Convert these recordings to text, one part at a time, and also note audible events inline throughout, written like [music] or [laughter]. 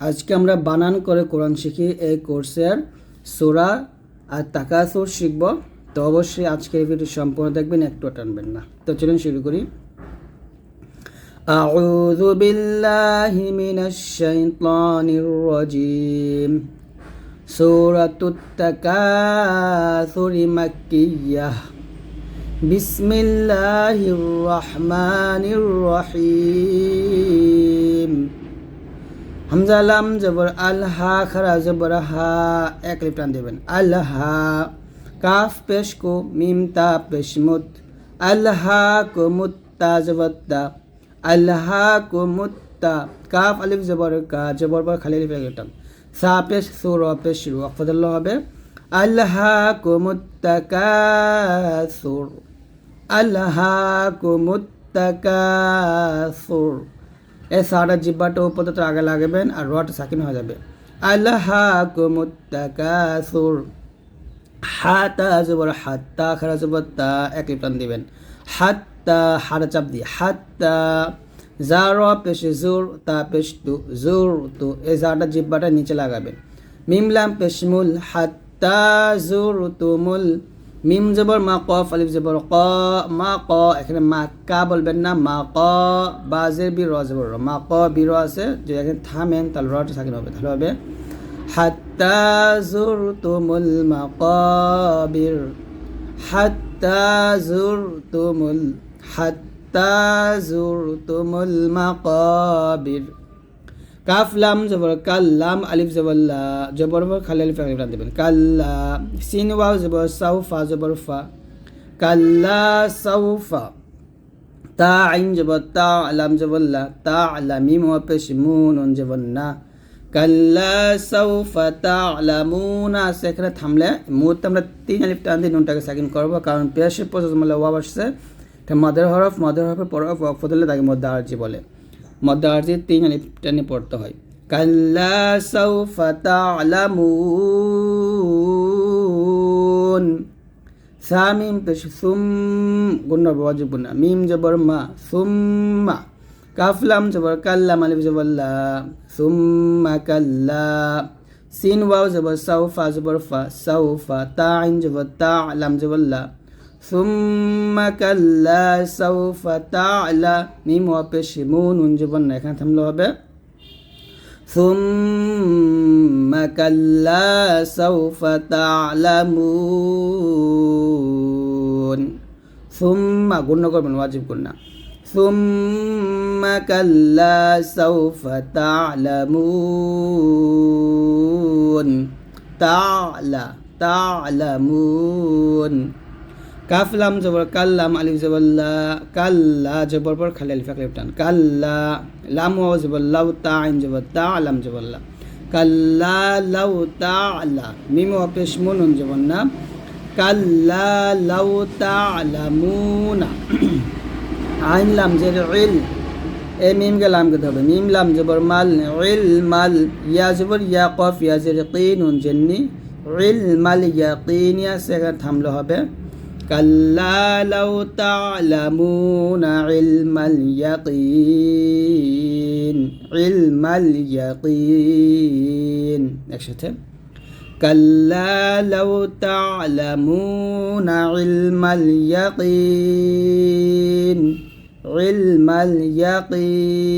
আজকে আমরা বানান করে কোরআন শিখি এই কোর্সের সোরা আর তাকাসুর শিখব তো অবশ্যই আজকের ভিডিও সম্পূর্ণ দেখবেন একটু টানবেন না তো চলুন শুরু করি أعوذ بالله من الشيطان الرجيم سورة التكاثر مكية بسم الله الرحمن الرحيم হামজা লাম জবর আল্হা খারা জবর হা, এক লিপ টান দেবেন। আল্হা কাফ পেশ কো, মিম তা পেশ মুত। আল্হা কো মুত্তা জবত্তা আল্হা কো মুত্তা কাফ আলিফ জবর কা, জবর পর খালি লিপ এক সা পেশ সুর পেশ রু অফদল হবে। আল্হা কো মুত্তা কাসুর আল্হা কো মুত্তা কাসুর এ সারা জিব্বাটা উপর তো আগে লাগাবেন আর রট সাকিন হয়ে যাবে। আল্লাহ কুমুত্তাকাসুর হাতা হাত্তা খারা তা এক দিবেন। হাত্তা হারা চাপ দিয়ে, হাত্তা জার পেশে জোর, তা পেশ তু জোর তু এই জারটা জিব্বাটা নিচে লাগাবেন। মিমলাম পেশমুল, হাত্তা জোর তুমুল মিম জবর মা কফ আলিফ জবর ক, মা ক, এখানে মা কা বলবেন না, মা ক বাজের বি র জবর। মা ক, বি র আছে যদি এখানে থামেন তাহলে রটা সাকিন হবে তাহলে হবে, হাত্তা জুরতুমুল মাকাবির হাত্তা জুরতুমুল হাত্তা জুরতুমুল মাকাবির কাফ লাম জবর কাল্লাম আলিফ জবল্লা জবর খালি আলিফ আলিফ টান দেবেন। কাল্লা সিন ওয়াও জবর সাউফা জবর ফা। কাল্লা সাউফা তা আইন জবর তা আলাম জবল্লা তা আলা মিম ওয়া পেশ মুন জবর না। কাল্লা সাউফা তা আলামুনা সেখানে থামলে মুহূর্তে আমরা তিন আলিফ টান দিয়ে নুনটাকে সাকিন করব, কারণ পেশে পঁচাশ মানে ওয়াব আসছে। মদের হরফ, মদের হরফের পর দিলে তাকে মধ্যে আরজি বলে। মধ্যে আরজি তিন আলিফ টেনে পড়তে হয়। কাল্লা সাউফা তা'লামুন। সা মিম পেশ সুম ওয়াজিব মিম জবর মা, সুম্মা। কাফ লাম জবর কাল্লা আলিফ জবর লা। সুম্মা কাল্লা। সিন ওয়াও জবর সাউফা জবর ফা। সাউফা তা আইন জবর তা লাম জবর ثم كلا سوف تعلى ميم وبش مون ونجبن نحن تملو ثم كلا سوف تعلمون ثم قلنا قلنا واجب قلنا ثم كلا سوف تعلمون تعلى تعلمون কাফ লাম জবর কাল্লাম আলিফ জবর লা, কাল্লা জবর পর খালি আলিফ এক টান। কাল্লা, লাম ওয়াও জবর লাউ তা আইন জবর তা আলাম জবর লা। কাল্লা, লাউ, তা আলা মিম ওয়া পেশ মুনুন জবর না। কাল্লা, লাউ, তা আলামুনা আইন, লাম, জের, ইল। এ মিম কে লাম কে হবে মিম, লাম, জবর, মাল, ইল, মাল, ইয়া জবর, ইয়া কফ, ইয়া জের কিনুন জেন্নি ইল, মাল ইয়াকিনিয়া সেখানে থামলে হবে। كلا لو تعلمون علم اليقين علم اليقين একসাথে كلا لو تعلمون علم اليقين علم اليقين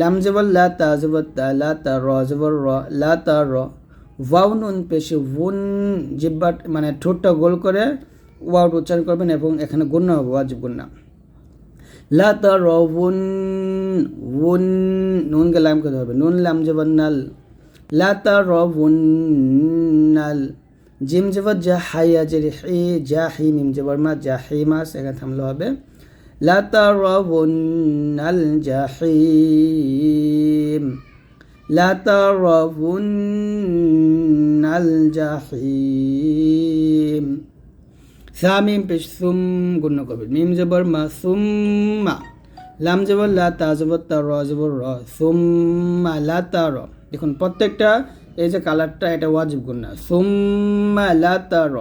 লাম জবর লা তা জবর তা লা তা র জবর র লা তা র ওয়াও নুন পেশে উন জিব্বাট মানে ঠোঁটটা গোল করে ওয়াউট উচ্চারণ করবেন এবং এখানে গুন্না হবে, ওয়াজিব গুন্না লা তা র উন নুনকে লাম করতে হবে নুন লাম জবর নাল। লা তা নাল, জিম জবর যা হাইয়া যে হি যা হি মিম জবর মা যা হি মাস এখানে থামলে হবে। লা তা র উন নাল জাহিম لترون الجحيم সামিম পেশ সুম গুণ করবেন মিম জবর মা সুম্মা লাম জবর লা তা জবর তা র জবর র সুম্মা লা তা র দেখুন প্রত্যেকটা এই যে কালারটা এটা ওয়াজিব গুন্না সুম্মা লা তা র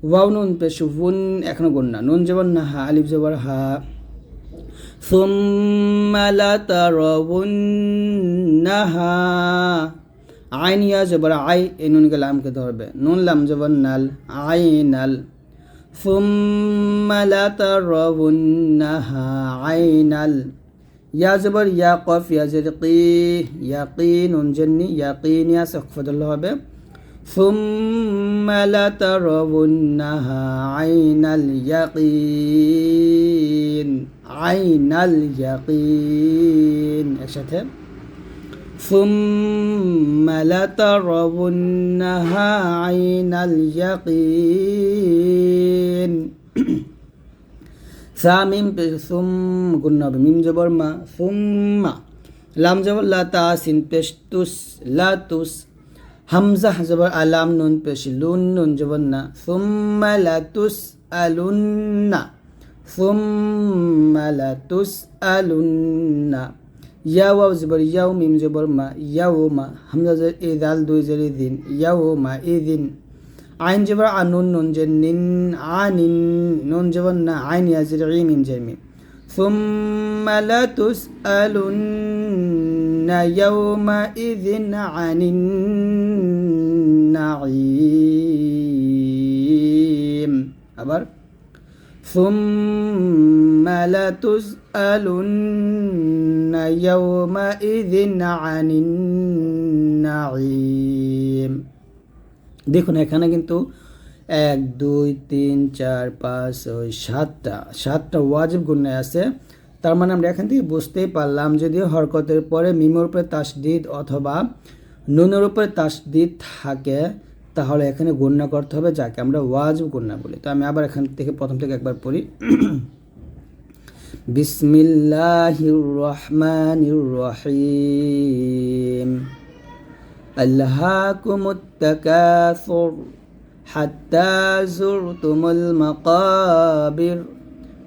ওয়াও নুন পেশ উন এখনো গুন্না নুন জবর না হা আলিফ জবর হা ثم لترونها আইন ইয়া জবর আই এই নুনকে লামকে ধরবে নুন লাম জবর নাল আইনাল ثم لترونها عينال ইয়া জবর ইয়া কফ ইয়া জের কি ইয়াকিন উনজন্নি ইয়াকিন ইয়া সকফদুল হবে ثم لترونها عين اليقين عين اليقين একসাথে ثم لترونها عين اليقين সামিম সুম গুন্না হবে মিম জবর মা সুম্মা লাম জবর লা তা সিন পেশ তুস লা তুস হামজা জবর আলাম নুন পেশ, লুন নুন জবর না। সুম্মা লা তুস আলুন্না সুম্মা লা তুস আলুন্না ইয়া ওয়াও জবর, ইয়াও মিম জবর মা, ইয়াও মা। হামজা জবর ইদাল দুই জরি দিন ইয়াও মা ইদিন। আইন জবর আনুন নুন যে নিন আনিন নুন। জবর না, আইন ইয়াজির মিম জের ثم لتسألن يومئذ عن النعيم আবার ثم لتسألن يومئذ عن النعيم দেখুন এখানে কিন্তু এক দুই তিন চার পাঁচ ছয় সাতটা সাতটা ওয়াজিব গুণে আছে তার মানে আমরা এখান থেকে বুঝতেই পারলাম যদি হরকতের পরে মিমের উপরে তাসদিদ অথবা নুনের উপরে তাসদিদ থাকে তাহলে এখানে গণ্য করতে হবে যাকে আমরা ওয়াজিব গণ্য বলি তো আমি আবার এখান থেকে প্রথম থেকে একবার পড়ি [clears throat] বিসমিল্লাহির রহমানির রহিম আল্লাহাকুমুত তাকাসুর حتى زرتم المقابر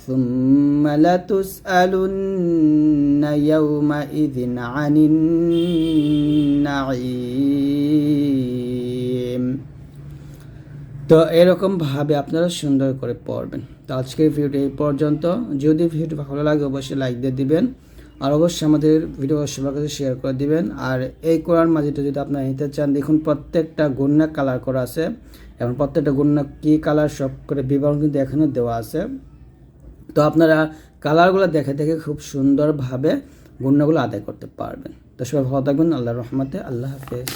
ثم لتسألن يومئذ عن النعيم তো এরকমভাবে আপনারা সুন্দর করে পড়বেন তো আজকের ভিডিওটি এই পর্যন্ত যদি ভিডিওটি ভালো লাগে অবশ্যই লাইক দিয়ে দিবেন আর অবশ্যই আমাদের ভিডিও সবার কাছে শেয়ার করে দিবেন আর এই কোরআন মাজিটা যদি আপনারা নিতে চান দেখুন প্রত্যেকটা গুন্না কালার করা আছে এবং প্রত্যেকটা গুন্না কী কালার সব করে বিবরণ কিন্তু এখানে দেওয়া আছে তো আপনারা কালারগুলো দেখে দেখে খুব সুন্দরভাবে গুণাগুলো আদায় করতে পারবেন। তো সবাই ভালো থাকবেন আল্লাহ রহমতে, আল্লাহ হাফেজ।